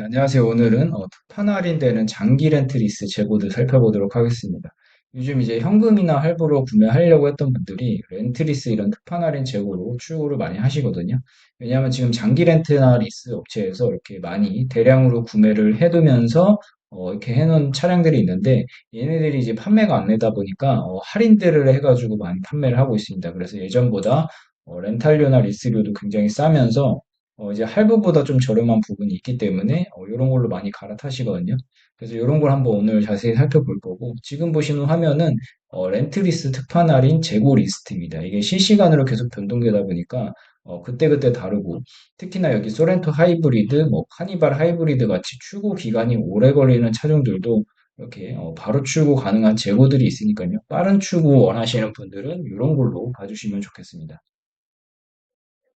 네, 안녕하세요. 오늘은 어, 특판 할인되는 장기 렌트 리스 재고들 살펴보도록 하겠습니다. 요즘 이제 현금이나 할부로 구매하려고 했던 분들이 렌트 리스 이런 특판 할인 재고로 출고를 많이 하시거든요. 왜냐하면 지금 장기 렌트나 리스 업체에서 이렇게 많이 대량으로 구매를 해두면서 어, 이렇게 해놓은 차량들이 있는데 얘네들이 이제 판매가 안 되다 보니까 어, 할인들을 해가지고 많이 판매를 하고 있습니다. 그래서 예전보다 어, 렌탈료나 리스료도 굉장히 싸면서 어, 이제 할부보다 좀 저렴한 부분이 있기 때문에 어, 이런 걸로 많이 갈아타시거든요. 그래서 이런 걸 한번 오늘 자세히 살펴볼 거고 지금 보시는 화면은 어, 렌트리스 특판 할인 재고 리스트입니다. 이게 실시간으로 계속 변동되다 보니까 어, 그때그때 다르고 특히나 여기 소렌토 하이브리드, 뭐 카니발 하이브리드 같이 출고 기간이 오래 걸리는 차종들도 이렇게 어, 바로 출고 가능한 재고들이 있으니까요. 빠른 출고 원하시는 분들은 이런 걸로 봐주시면 좋겠습니다.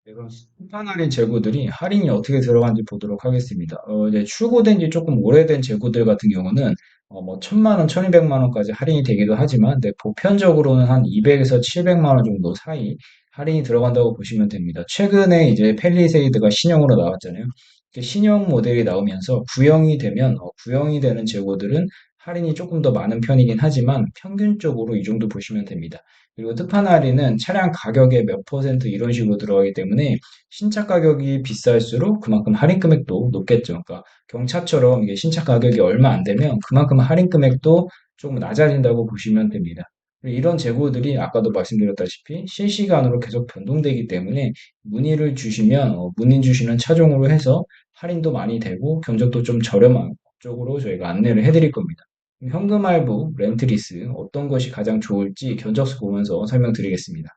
네, 그럼 스판 할인 재고들이 할인이 어떻게 들어간지 보도록 하겠습니다. 어, 이제 출고된 지 조금 오래된 재고들 같은 경우는 어, 뭐 천만 원, 천이백만 원까지 할인이 되기도 하지만 네, 보편적으로는 한 200에서 700만 원 정도 사이 할인이 들어간다고 보시면 됩니다. 최근에 이제 펠리세이드가 신형으로 나왔잖아요. 신형 모델이 나오면서 구형이 되면 어, 구형이 되는 재고들은 할인이 조금 더 많은 편이긴 하지만 평균적으로 이 정도 보시면 됩니다. 그리고 특판 할인은 차량 가격의 몇 퍼센트 이런 식으로 들어가기 때문에 신차 가격이 비쌀수록 그만큼 할인 금액도 높겠죠. 그러니까 경차처럼 이게 신차 가격이 얼마 안 되면 그만큼 할인 금액도 조금 낮아진다고 보시면 됩니다. 이런 재고들이 아까도 말씀드렸다시피 실시간으로 계속 변동되기 때문에 문의를 주시면 어, 문의 주시는 차종으로 해서 할인도 많이 되고 견적도 좀 저렴한 쪽으로 저희가 안내를 해드릴 겁니다. 현금 할부, 렌트리스 어떤 것이 가장 좋을지 견적서 보면서 설명드리겠습니다.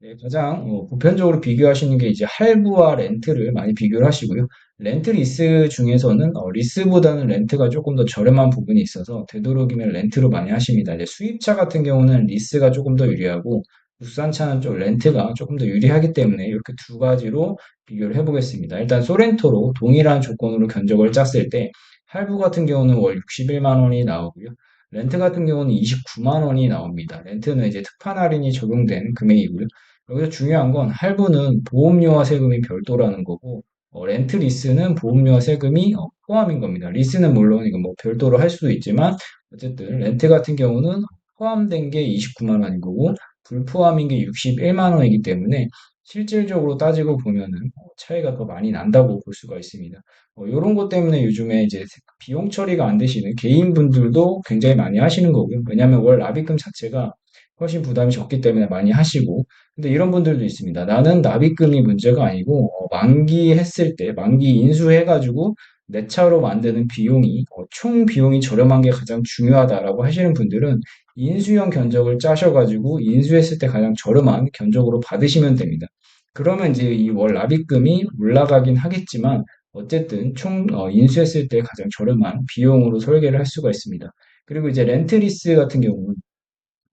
네, 가장 어, 보편적으로 비교하시는 게 이제 할부와 렌트를 많이 비교를 하시고요. 렌트 리스 중에서는 어, 리스보다는 렌트가 조금 더 저렴한 부분이 있어서 되도록이면 렌트로 많이 하십니다. 이제 수입차 같은 경우는 리스가 조금 더 유리하고 국산차는 좀 렌트가 조금 더 유리하기 때문에 이렇게 두 가지로 비교를 해보겠습니다. 일단 소렌토로 동일한 조건으로 견적을 짰을 때 할부 같은 경우는 월 61만 원이 나오고요. 렌트 같은 경우는 29만 원이 나옵니다. 렌트는 이제 특판 할인이 적용된 금액이고요. 여기서 중요한 건 할부는 보험료와 세금이 별도라는 거고 어, 렌트 리스는 보험료와 세금이 어, 포함인 겁니다. 리스는 물론 이거 뭐 별도로 할 수도 있지만 어쨌든 렌트 같은 경우는 포함된 게 29만 원인 거고 불포함인 게 61만 원이기 때문에 실질적으로 따지고 보면은 어, 차이가 더 많이 난다고 볼 수가 있습니다. 어, 이런 것 때문에 요즘에 이제 비용 처리가 안 되시는 개인분들도 굉장히 많이 하시는 거고요. 왜냐하면 월 납입금 자체가 훨씬 부담이 적기 때문에 많이 하시고 근데 이런 분들도 있습니다. 나는 납입금이 문제가 아니고 어, 만기했을 때 만기 인수해가지고 내 차로 만드는 비용이 어, 총 비용이 저렴한 게 가장 중요하다라고 하시는 분들은 인수형 견적을 짜셔가지고 인수했을 때 가장 저렴한 견적으로 받으시면 됩니다. 그러면 이제 이 월 납입금이 올라가긴 하겠지만 어쨌든 총 어, 인수했을 때 가장 저렴한 비용으로 설계를 할 수가 있습니다. 그리고 이제 렌트리스 같은 경우는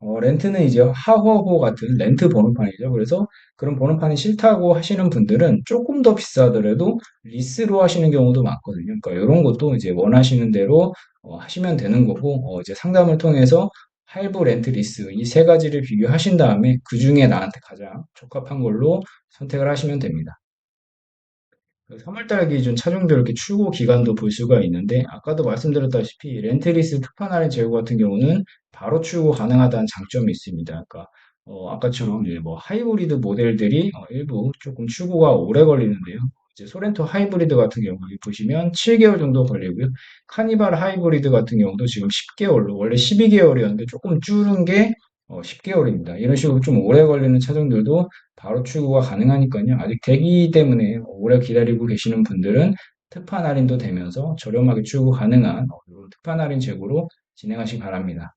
어, 렌트는 이제 하호호 같은 렌트 번호판이죠. 그래서 그런 번호판이 싫다고 하시는 분들은 조금 더 비싸더라도 리스로 하시는 경우도 많거든요. 그러니까 이런 것도 이제 원하시는 대로 어, 하시면 되는 거고, 어, 이제 상담을 통해서 할부, 렌트, 리스 이 세 가지를 비교하신 다음에 그 중에 나한테 가장 적합한 걸로 선택을 하시면 됩니다. 3월달 기준 차종별 이렇게 출고 기간도 볼 수가 있는데 아까도 말씀드렸다시피 렌트리스 특판 할인 재고 같은 경우는 바로 출고 가능하다는 장점이 있습니다. 그러니까 어, 아까처럼 뭐 하이브리드 모델들이 어, 일부 조금 출고가 오래 걸리는데요. 이제 소렌토 하이브리드 같은 경우 보시면 7개월 정도 걸리고요. 카니발 하이브리드 같은 경우도 지금 10개월로 원래 12개월이었는데 조금 줄은 게 어, 10개월입니다. 이런 식으로 좀 오래 걸리는 차종들도 바로 출고가 가능하니까요. 아직 대기 때문에 오래 기다리고 계시는 분들은 특판 할인도 되면서 저렴하게 출고 가능한 특판 할인 재고로 진행하시기 바랍니다.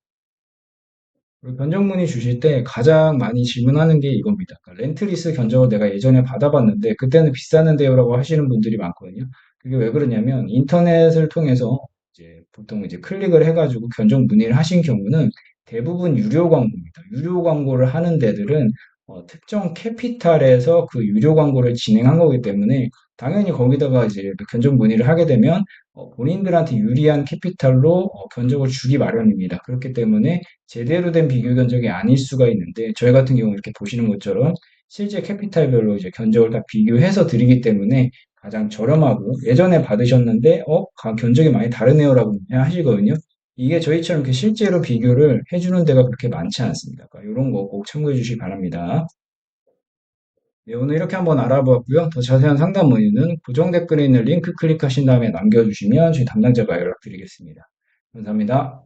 그리고 견적 문의 주실 때 가장 많이 질문하는 게 이겁니다. 그러니까 렌트리스 견적을 내가 예전에 받아봤는데 그때는 비쌌는데요라고 하시는 분들이 많거든요. 그게 왜 그러냐면 인터넷을 통해서 이제 보통 이제 클릭을 해가지고 견적 문의를 하신 경우는 대부분 유료 광고입니다. 유료 광고를 하는 데들은 어, 특정 캐피탈에서 그 유료 광고를 진행한 거기 때문에 당연히 거기다가 이제 견적 문의를 하게 되면 어, 본인들한테 유리한 캐피탈로 어, 견적을 주기 마련입니다. 그렇기 때문에 제대로 된 비교 견적이 아닐 수가 있는데 저희 같은 경우 이렇게 보시는 것처럼 실제 캐피탈별로 이제 견적을 다 비교해서 드리기 때문에 가장 저렴하고 예전에 받으셨는데 어? 가- 견적이 많이 다르네요라고 하시거든요. 이게 저희처럼 이렇게 실제로 비교를 해주는 데가 그렇게 많지 않습니다. 그러니까 이런 거 꼭 참고해 주시기 바랍니다. 네, 오늘 이렇게 한번 알아보았고요. 더 자세한 상담 문의는 고정 댓글에 있는 링크 클릭하신 다음에 남겨주시면 저희 담당자가 연락드리겠습니다. 감사합니다.